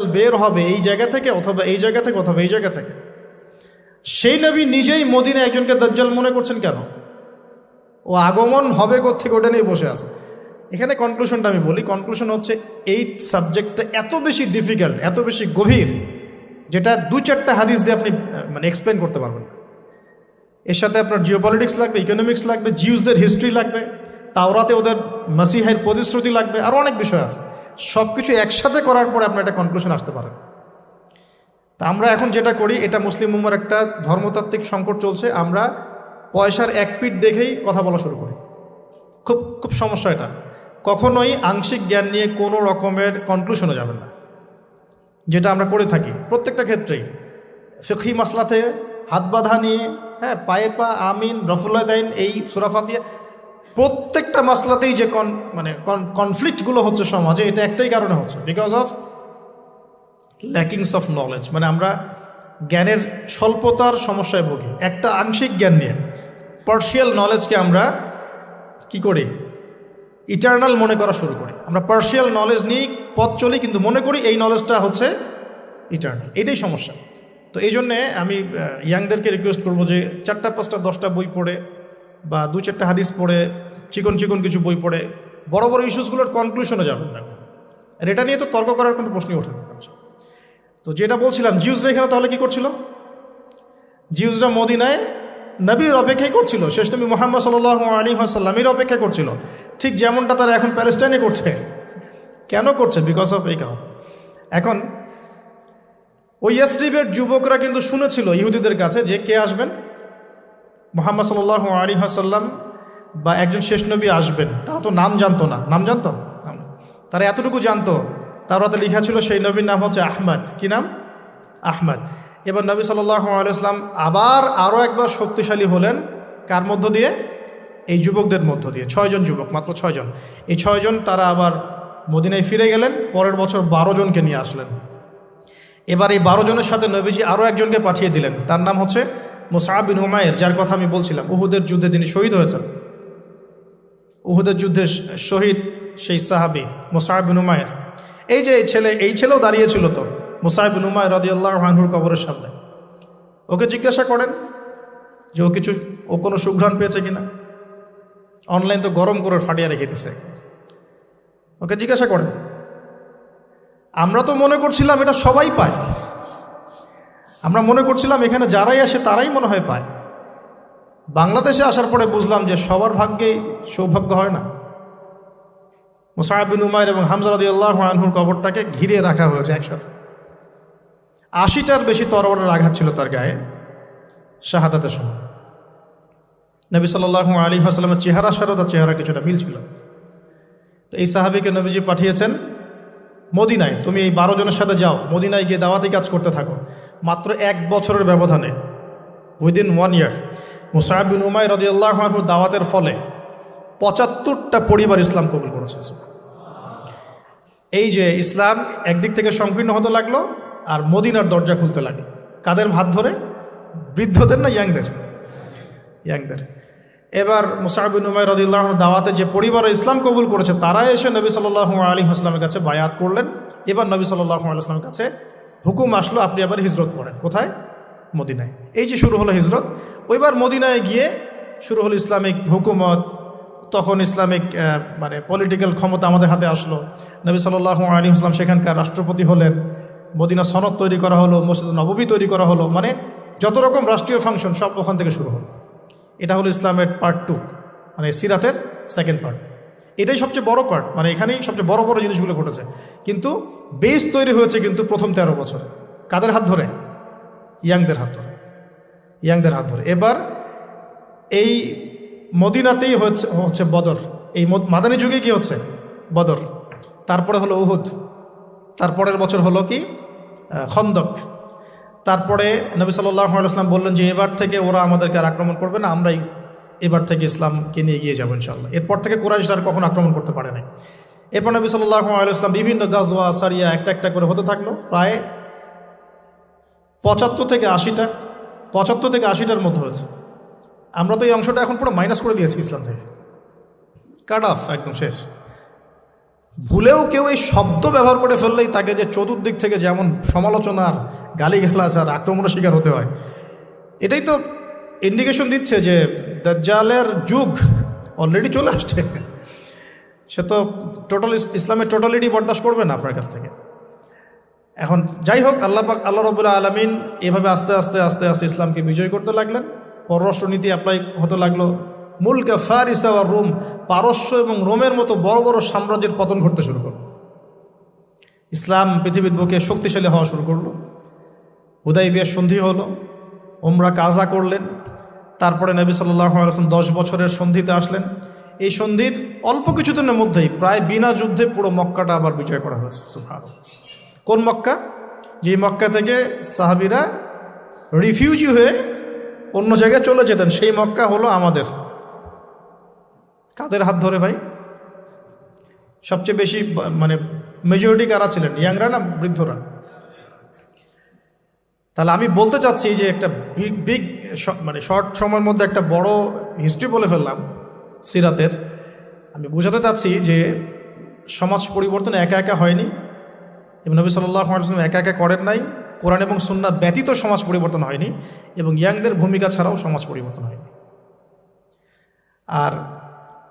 বের হবে এই জায়গা থেকে অথবা এই জায়গা থেকে অথবা এই জায়গা থেকে। সেই নবী নিজেই মদিনে একজনকে দাজ্জাল মনে করছেন কেন? ও আগমন হবে কোথেকে ওটা নিয়ে বসে আছে। এখানে কনক্লুশনটা আমি বলি কনক্লুশন হচ্ছে এই সাবজেক্টটা এত বেশি ডিফিকাল্ট এত বেশি গভীর, যেটা দু চারটা হাদিস দিয়ে আপনি মানে এক্সপ্লেন করতে পারবেন। না এর সাথে আপনার জিওপলিটিক্স লাগবে ইকোনমিক্স লাগবে জিউসদের হিস্ট্রি লাগবে তাওরাতে ওদের মাসিহের প্রতিশ্রুতি লাগবে আরও অনেক বিষয় আছে। সব কিছু একসাথে করার পরে আপনার একটা কনক্লুশন আসতে পারেন তা আমরা এখন যেটা করি, এটা মুসলিম উম্মার একটা ধর্মতাত্ত্বিক সংকট চলছে, আমরা পয়সার এক পিঠ দেখেই কথা বলা শুরু করি। খুব খুব সমস্যা এটা। কখনোই আংশিক জ্ঞান নিয়ে কোনো রকমের কনক্লুশনে যাবেন না। যেটা আমরা করে থাকি, প্রত্যেকটা ক্ষেত্রেই। ফিখি মাসলাতে হাত বাঁধা নিয়ে হ্যাঁ পায়ে পা আমিন, রফুল্লাহ দেন এই সুরাফা দিয়ে প্রত্যেকটা মাসলাতেই যে কন মানে কনফ্লিক্টগুলো হচ্ছে সমাজে, এটা একটাই কারণে হচ্ছে। Because of lackings of knowledge মানে আমরা জ্ঞানের স্বল্পতার সমস্যায় ভুগি। একটা আংশিক জ্ঞান নিয়ে। পার্শিয়াল নলেজকে আমরা কি করি? ইটার্নাল মনে করা শুরু করি। আমরা পার্শিয়াল নলেজ নিয়ে পথ চলি, কিন্তু মনে করি এই নলেজটা হচ্ছে ইটার্নাল এটাই সমস্যা। তো এই জন্যে আমি ইয়াংদেরকে রিকোয়েস্ট করব যে চারটা, পাঁচটা, দশটা বই পড়ে। বা দু চারটা হাদিস পড়ে, চিকন চিকন কিছু বই পড়ে, বড় বড় ইস্যুসগুলোর কনক্লুশনে যাবেন না। আর এটা নিয়ে তো তর্ক করার কোনো প্রশ্নই ওঠে না। তো যেটা বলছিলাম, জিউজরা এখানে তাহলে কি করছিল? জিউজরা মদিনায় নবীর অপেক্ষাই করছিল। শেষ নবী মোহাম্মদ সাল আলী আসাল্লামের অপেক্ষা করছিল। ঠিক যেমনটা তারা এখন প্যালেস্টাইনে করছে। কেন করছে? বিকজ অফ এই কারণ। এখন, ওই ইয়াসরিবের যুবকরা কিন্তু শুনেছিল ইহুদিদের কাছে যে কে আসবেন? মোহাম্মদ সাল আলী আসাল্লাম বা একজন শেষ নবী আসবেন, তারা তো নাম জানতো না। নাম জানতো? তারা এতটুকু জানতো তার হাতে লেখা ছিল সেই নবীর নাম হচ্ছে আহমদ। কি নাম? আহমদ। এবার নবী সাল্লাম আবার আরও একবার শক্তিশালী হলেন, কার মধ্য দিয়ে? এই যুবকদের মধ্য দিয়ে। ছয়জন যুবক, মাত্র ছয়জন এই ছয়জন তারা আবার মদিনায় ফিরে গেলেন, পরের বছর বারো জনকে নিয়ে আসলেন। এবার এই বারো জনের সাথে নবীজি আরও একজনকে পাঠিয়ে দিলেন, তার নাম হচ্ছে মুসাহাব বিন হুমায়ের যার কথা আমি বলছিলাম, উহুদের যুদ্ধে তিনি শহীদ হয়েছেন। উহুদের যুদ্ধে শহীদ সেই সাহাবি মুসাহাব বিন হুমায়ের এই যে ছেলে, এই ছেলেও দাঁড়িয়েছিল তো মুসাহিব বিন হুমায় রদি হানহুর কবরের সামনে। ওকে জিজ্ঞাসা করেন যে ও কিছু, ও কোনো সুঘ্রাণ পেয়েছে কিনা? অনলাইন তো গরম করে ফাটিয়ে রেখে দিছে। ওকে জিজ্ঞাসা করেন, আমরা তো মনে করছিলাম এটা সবাই পায়। আমরা মনে করছিলাম এখানে যারাই আসে তারাই মনে হয় পায়। বাংলাদেশে আসার পরে বুঝলাম যে সবার ভাগ্যেই সৌভাগ্য হয় না। মুসাহাবিন উমায়ের এবং হামজারদি আল্লাহ আনহুর কবরটাকে ঘিরে রাখা হয়েছে একসাথে। আশিটার বেশি তরবারের আঘাত ছিল তার গায়ে শাহাদাতের সময়। নবী সাল্লাহ আলী হাসলামের চেহারা সাথে তার চেহারা কিছুটা মিল ছিল। তো এই সাহাবিকে নবীজি পাঠিয়েছেন মদিনায়, তুমি এই বারো জনের সাথে যাও, মদিনায় গিয়ে দাওয়াতি কাজ করতে থাকো। মাত্র এক বছরের ব্যবধানে উইদিন ওয়ান ইয়ার মুসাহাবিন উমাই রদি আল্লাহর দাওয়াতের ফলে পঁচাত্তরটা পরিবার ইসলাম কবুল করেছে। এই যে ইসলাম একদিক থেকে সংকীর্ণ হতে লাগল আর মদিনার দরজা খুলতে লাগল। কাদের হাত ধরে? বৃদ্ধদের না ইয়াংদের? ইয়াংদের। এবার মুসাহাবিন উমাই রদিল্লাহ দাওয়াতে যে পরিবার ইসলাম কবুল করেছে, তারা এসে নবী সাল্লাহ আলী আসলামের কাছে বায়াত করলেন। এবার নবী সাল্লাহ আলাইসলামের কাছে হুকুম আসলো, আপনি আবার হিজরত করেন। কোথায়? মদিনায়। এই যে শুরু হলো হিজরত, ওইবার মদিনায় গিয়ে শুরু হলো ইসলামিক হুকুমত, তখন ইসলামিক মানে পলিটিক্যাল ক্ষমতা আমাদের হাতে আসলো। নবী সাল্লাহ আলী ইসলাম সেখানকার রাষ্ট্রপতি হলেন। মদিনা সনদ তৈরি করা হলো মসজিদ নববী তৈরি করা হলো। মানে যত রকম রাষ্ট্রীয় ফাংশন সব ওখান থেকে শুরু হলো। এটা হলো ইসলামের পার্ট টু মানে সিরাতের সেকেন্ড পার্ট এটাই সবচেয়ে বড় পার্ট মানে এখানেই সবচেয়ে বড় বড় জিনিসগুলো ঘটেছে। কিন্তু বেস তৈরি হয়েছে কিন্তু প্রথম তেরো বছরে। কাদের হাত ধরে? ইয়াংদের হাত ধরে। ইয়াংদের হাত ধরে। এবার এই মদিনাতেই হচ্ছে হচ্ছে বদর। এই মদ- মাদানী যুগে কি হচ্ছে? বদর। তারপরে হলো উহুদ। তারপরের বছর হলো কি? খন্দক। তারপরে নবী সাল্লাহ আলাইসলাম বললেন যে এবার থেকে ওরা আমাদেরকে আর আক্রমণ করবে না, আমরাই এবার থেকে ইসলামকে নিয়ে গিয়ে যাব ইনশাল্লাহ এরপর থেকে কোরআশ আর কখনো আক্রমণ করতে পারে নাই। এরপর নবী সাল্লাহ আলাইসলাম বিভিন্ন গাজওয়া, সারিয়া একটা একটা করে হতে থাকল। প্রায় পঁচাত্তর থেকে আশিটা, পঁচাত্তর থেকে আশিটার মধ্যে হয়েছে। আমরা তো এই অংশটা এখন পুরো মাইনাস করে দিয়েছি ইসলাম থেকে। কাট অফ একদম শেষ। ভুলেও কেউ এই শব্দ ব্যবহার করে ফেললেই তাকে যে চতুর্দিক থেকে যেমন সমালোচনার গালিগালাজ আর আক্রমণের শিকার হতে হয়। এটাই তো ইন্ডিকেশন দিচ্ছে যে দাজ্জালের যুগ অলরেডি চলে আসছে। সে তো টোটাল ইসলামের টোটালিটি বরদাস্ত করবে না আপনার কাছ থেকে। এখন যাই হোক, আল্লাহ পাক আল্লাহ রবুল্লা আলমিন এভাবে আস্তে আস্তে আস্তে আস্তে ইসলামকে বিজয় করতে লাগলেন। পররাষ্ট্রনীতি অ্যাপ্লাই হতে লাগল। মুলকা ফারিসা আর রোম পারস্য এবং রোমের মতো বড় বড় সাম্রাজ্যের পতন ঘটতে শুরু করল। ইসলাম পৃথিবীর বুকে শক্তিশালী হওয়া শুরু করল। হুদাই বিয়ের সন্ধি হলো ওমরা কাজা করলেন, তারপরে নবী আলসালাম দশ বছরের সন্ধিতে আসলেন। এই সন্ধির অল্প কিছুদিনের মধ্যেই প্রায় বিনা যুদ্ধে পুরো মক্কাটা আবার বিজয় করা হয়েছে কোন মক্কা? যে মক্কা থেকে সাহাবিরা রিফিউজি হয়ে অন্য জায়গায় চলে যেতেন, সেই মক্কা হলো আমাদের। কাদের হাত ধরে ভাই? সবচেয়ে বেশি মানে মেজরিটি কারা ছিলেন? ইয়াংরা না বৃদ্ধরা? তাহলে আমি বলতে চাচ্ছি যে একটা বিগ বিগ মানে শর্ট সময়ের মধ্যে একটা বড় হিস্ট্রি বলে ফেললাম সিরাতের। আমি বোঝাতে চাচ্ছি যে সমাজ পরিবর্তন একা একা হয়নি। এবং নবী সাল্লাহ আলসালাম একা একা করেন নাই। কোরআন এবং সুন্না ব্যতীত সমাজ পরিবর্তন হয়নি এবং ইয়াংদের ভূমিকা ছাড়াও সমাজ পরিবর্তন হয়নি। আর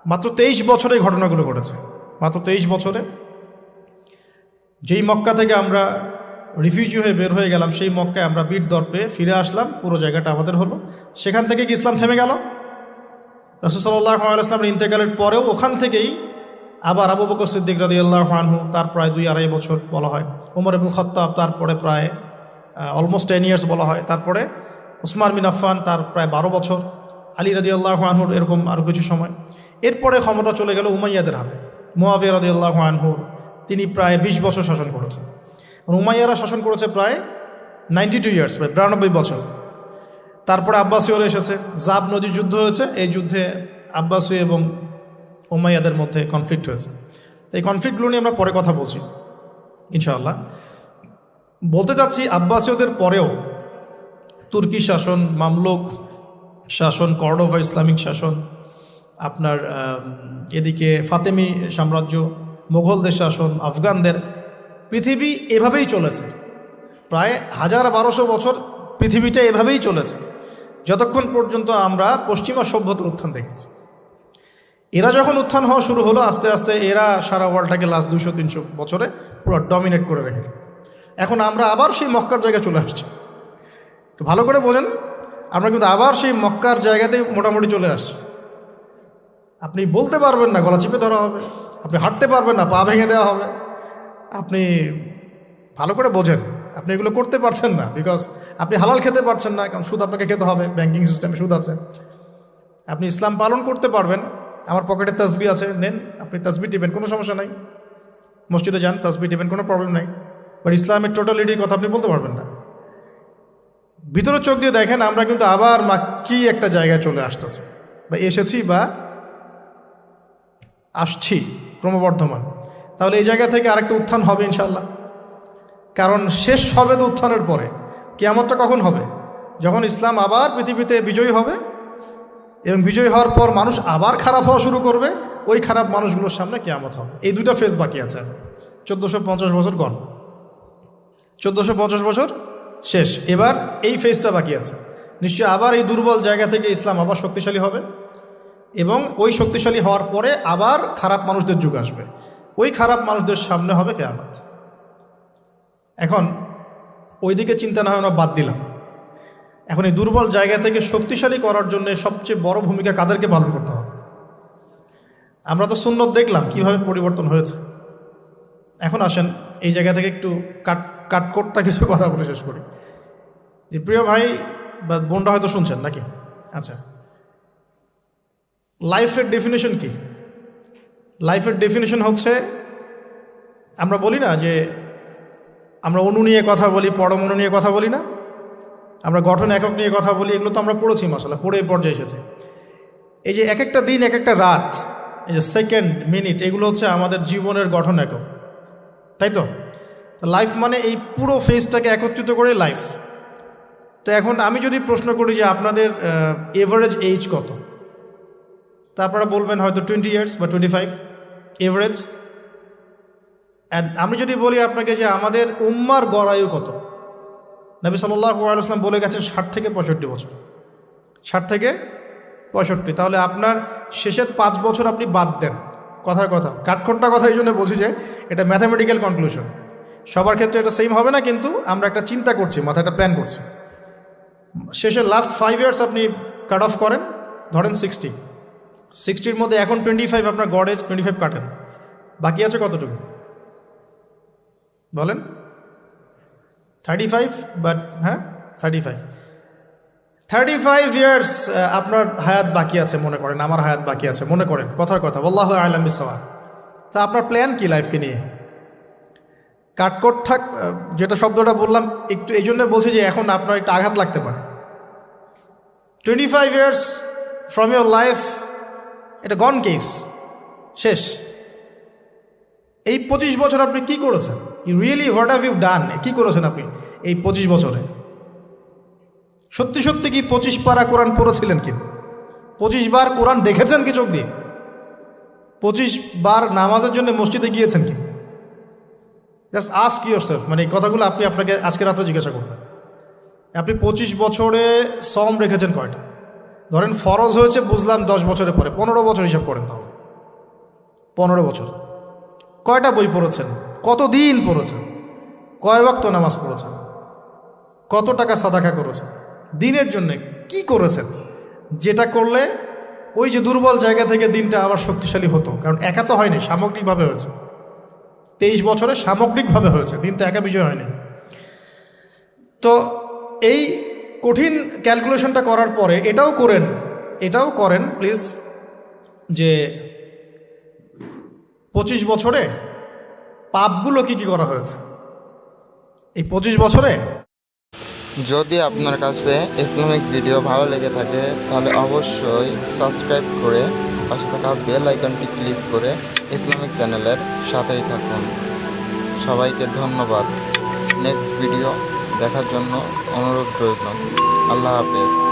মাত্র তেইশ বছরে ঘটনাগুলো ঘটেছে। মাত্র তেইশ বছরে। যেই মক্কা থেকে আমরা রিফিউজি হয়ে বের হয়ে গেলাম সেই মক্কায়, আমরা বীর দর্পে ফিরে আসলাম, পুরো জায়গাটা আমাদের হলো। সেখান থেকে কি ইসলাম থেমে গেল? রসুসাল্লাহ আলাইসলামের ইন্তেকালের পরেও ওখান থেকেই আবার আবু বকর সিদ্দিক রাদি আল্লাহ আনহু, তার প্রায় দুই আড়াই বছর বলা হয়। উমর এবং খত্তাব, তারপরে প্রায় অলমোস্ট টেন ইয়ার্স বলা হয়। তারপরে উসমান বিন আফফান, তার প্রায় বারো বছর। আলী রাদি আল্লাহ আনহুর এরকম আরও কিছু সময়। এরপরে ক্ষমতা চলে গেল উমাইয়াদের হাতে। মোয়াবিয়া রাদি আল্লাহ আনহুর, তিনি প্রায় বিশ বছর শাসন করেছেন। উমাইয়ারা শাসন করেছে প্রায় নাইনটি টু ইয়ার্স প্রায় বিরানব্বই বছর। তারপরে আব্বাসীয়রা এসেছে। জাব নদীর যুদ্ধ হয়েছে। এই যুদ্ধে আব্বাসী এবং ওমাইয়াদের মধ্যে কনফ্লিক্ট হয়েছে। এই কনফ্লিক্টগুলো নিয়ে আমরা পরে কথা বলছি, ইনশাআল্লাহ। বলতে চাচ্ছি, আব্বাসীয়দের পরেও তুর্কি শাসন, মামলুক শাসন, কর্ডোভা ইসলামিক শাসন, আপনার এদিকে ফাতেমি সাম্রাজ্য মোগলদের শাসন, আফগানদের পৃথিবী এভাবেই চলেছে। প্রায় হাজার বারোশো বছর পৃথিবীটা এভাবেই চলেছে, যতক্ষণ পর্যন্ত আমরা পশ্চিমা সভ্যতার উত্থান দেখেছি। এরা যখন উত্থান হওয়া শুরু হলো, আস্তে আস্তে এরা সারা ওয়ার্ল্ডটাকে লাস্ট দুশো তিনশো বছরে পুরো ডমিনেট করে রেখেছে। এখন আমরা আবার সেই মক্কার জায়গায় চলে আসছি। একটু ভালো করে বোঝেন, আমরা কিন্তু আবার সেই মক্কার জায়গাতেই মোটামুটি চলে আসছি। আপনি বলতে পারবেন না, গলা চিপে ধরা হবে, আপনি হাঁটতে পারবেন না, পা ভেঙে দেওয়া হবে। আপনি ভালো করে বোঝেন। আপনি এগুলো করতে পারছেন না বিকজ আপনি হালাল খেতে পারছেন না, কারণ সুদ আপনাকে খেতে হবে ব্যাংকিং সিস্টেমে সুদ আছে। আপনি ইসলাম পালন করতে পারবেন, আমার পকেটে তসবি আছে, নেন, আপনি তসবি টিপেন, কোনো সমস্যা নাই। মসজিদে যান, তসবি টিপেন, কোনো প্রবলেম নাই। বাট ইসলামের টোটালিটির কথা আপনি বলতে পারবেন না। ভিতরে চোখ দিয়ে দেখেন, আমরা কিন্তু আবার মাক্কি একটা জায়গায় চলে আসতেছে। বা এসেছি বা আসছি, ক্রমবর্ধমান। তাহলে এই জায়গা থেকে আরেকটা উত্থান হবে ইনশাল্লাহ কারণ শেষ হবে তো উত্থানের পরে। কেয়ামতটা কখন হবে? যখন ইসলাম আবার পৃথিবীতে বিজয়ী হবে এবং বিজয়ী হওয়ার পর মানুষ আবার খারাপ হওয়া শুরু করবে, ওই খারাপ মানুষগুলোর সামনে কেয়ামত হবে। এই দুইটা ফেজ বাকি আছে চোদ্দোশো পঞ্চাশ বছর গণ চোদ্দোশো পঞ্চাশ বছর শেষ। এবার এই ফেজটা বাকি আছে। নিশ্চয়ই আবার এই দুর্বল জায়গা থেকে ইসলাম আবার শক্তিশালী হবে এবং ওই শক্তিশালী হওয়ার পরে আবার খারাপ মানুষদের যুগ আসবে। ওই খারাপ মানুষদের সামনে হবে কেয়ামত। এখন ওইদিকে চিন্তা না হয় আমরা বাদ দিলাম। এখন এই দুর্বল জায়গা থেকে শক্তিশালী করার জন্য সবচেয়ে বড় ভূমিকা কাদেরকে পালন করতে হবে? আমরা তো সুন্নত দেখলাম কীভাবে পরিবর্তন হয়েছে। এখন আসেন, এই জায়গা থেকে একটু কাট, কাটকোটটা কিছু কথা বলে শেষ করি। যে প্রিয় ভাই বা বোনটা হয়তো শুনছেন নাকি? আচ্ছা। লাইফের ডেফিনেশন কি? লাইফের ডেফিনেশন হচ্ছে, আমরা বলি না যে আমরা অনু নিয়ে কথা বলি, পরমাণু নিয়ে কথা বলি না। আমরা গঠন একক নিয়ে কথা বলি, এগুলো তো আমরা পড়েছি মশালা পড়ে পর্যায়ে এসেছে। এই যে এক একটা দিন এক একটা রাত, এই যে সেকেন্ড, মিনিট, এগুলো হচ্ছে আমাদের জীবনের গঠন একক। তাই তো? লাইফ মানে এই পুরো ফেজটাকে একত্রিত করে লাইফ। তো এখন আমি যদি প্রশ্ন করি যে আপনাদের এভারেজ এজ কত? তা আপনারা বলবেন হয়তো টোয়েন্টি ইয়ার্স বা টোয়েন্টি ফাইভ এভারেজ অ্যান্ড আমি যদি বলি আপনাকে যে আমাদের উম্মার গড়ায়ু কত? নবী সাল্লাহ বলে গেছেন ষাট থেকে পঁয়ষট্টি বছর। ষাট থেকে পঁয়ষট্টি। তাহলে আপনার শেষের পাঁচ বছর আপনি বাদ দেন। কথার কথা। কাঠখোট্টা কথা এই জন্য বলছি যে এটা ম্যাথামেটিক্যাল কনক্লুশন সবার ক্ষেত্রে এটা সেম হবে না, কিন্তু আমরা একটা চিন্তা করছি মাথায় একটা প্ল্যান করছি। শেষের লাস্ট ফাইভ ইয়ার্স আপনি কাট অফ করেন, ধরেন সিক্সটি সিক্সটির মধ্যে এখন টোয়েন্টি ফাইভ আপনার গডেজ টোয়েন্টি ফাইভ কাটেন। বাকি আছে কতটুকু? বলেন। থার্টি ফাইভ বাট হ্যাঁ? Thirty five thirty five years আপনার হায়াত বাকি আছে মনে করেন, আমার হায়াত বাকি আছে মনে করেন, কথার কথা। বল্লাহ আলম ইসলাম তা আপনার প্ল্যান কি লাইফকে নিয়ে? কাটকট থাক যেটা শব্দটা বললাম, একটু এই জন্য বলছি যে এখন আপনার একটা আঘাত লাগতে পারে। Twenty five years from your life এটা গন কেস শেষ। এই পঁচিশ বছর আপনি কি করেছেন? You really what have you done কি করেছেন আপনি এই পঁচিশ বছরে? সত্যি সত্যি কি পঁচিশ পারা কোরআন পড়েছিলেন কি? পঁচিশ বার কোরআন দেখেছেন কি চোখ দিয়ে? পঁচিশ বার নামাজের জন্য মসজিদে গিয়েছেন কি? জাস্ট আস্ক ইউর সেলফ মানে এই কথাগুলো আপনি আপনাকে আজকে রাত্রে জিজ্ঞাসা করবেন। আপনি পঁচিশ বছরে সম রেখেছেন কয়টা? ধরেন ফরজ হয়েছে, বুঝলাম দশ বছরের পরে। পনেরো বছর হিসাব করেন তাহলে। পনেরো বছর। কয়টা বই পড়েছেন? কতদিন পড়েছেন? কয় বক্ত নামাজ পড়েছেন? কত টাকা সাদাকা করেছেন? দিনের জন্য কি করেছেন? যেটা করলে ওই যে দুর্বল জায়গা থেকে দিনটা আবার শক্তিশালী হতো। কারণ একা তো হয়নি, সামগ্রিকভাবে হয়েছে। তেইশ বছরে সামগ্রিকভাবে হয়েছে। দিন তো একা বিজয় হয়নি। তো এই কঠিন ক্যালকুলেশনটা করার পরে এটাও করেন এটাও করেন প্লিজ যে পঁচিশ বছরে পাপগুলো কি কি করা হয়েছে? এই পঁচিশ বছরে? যদি আপনার কাছে ইসলামিক ভিডিও ভালো লেগে থাকে, তাহলে অবশ্যই সাবস্ক্রাইব করে পাশে থাকা বেল আইকনটি ক্লিক করে ইসলামিক চ্যানেলের সাথেই থাকুন। সবাইকে ধন্যবাদ। নেক্সট ভিডিও দেখার জন্য অনুরোধ রইল। আল্লাহ হাফেজ।